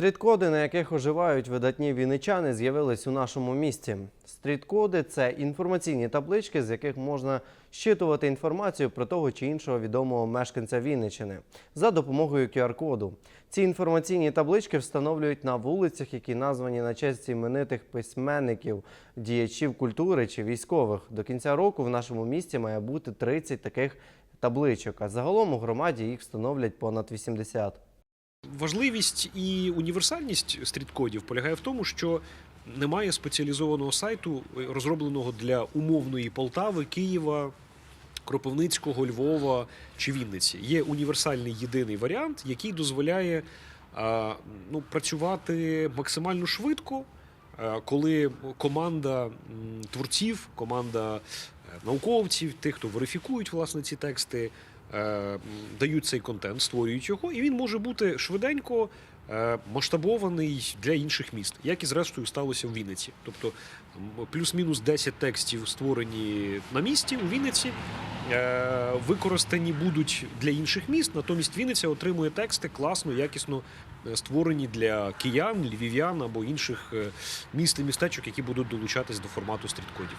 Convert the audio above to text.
Стріт-коди, на яких оживають видатні вінничани, з'явились у нашому місті. Стріт-коди це інформаційні таблички, з яких можна щитувати інформацію про того чи іншого відомого мешканця Вінничини за допомогою QR-коду. Ці інформаційні таблички встановлюють на вулицях, які названі на честь іменитих письменників, діячів культури чи військових. До кінця року в нашому місті має бути 30 таких табличок, а загалом у громаді їх встановлять понад 80. Важливість і універсальність стріткодів полягає в тому, що немає спеціалізованого сайту, е, розробленого для умовної Полтави, Києва, Кропивницького, Львова чи Вінниці. Є універсальний єдиний варіант, який дозволяє а, ну, працювати максимально швидко, е, коли команда м, творців, команда е, науковців, тих, хто верифікують власне ці тексти, е, дають цей контент, створюють його, і він може бути швиденько е, масштабований для інших міст, як і зрештою сталося в Вінниці. Тобто плюс-мінус 10 текстів створені на місці у Вінниці. е, Використані будуть для інших міст, натомість Вінниця отримує тексти класно, якісно е, створені для киян, львів'ян або інших е, міст і містечок, які будуть долучатись до формату стріткодів.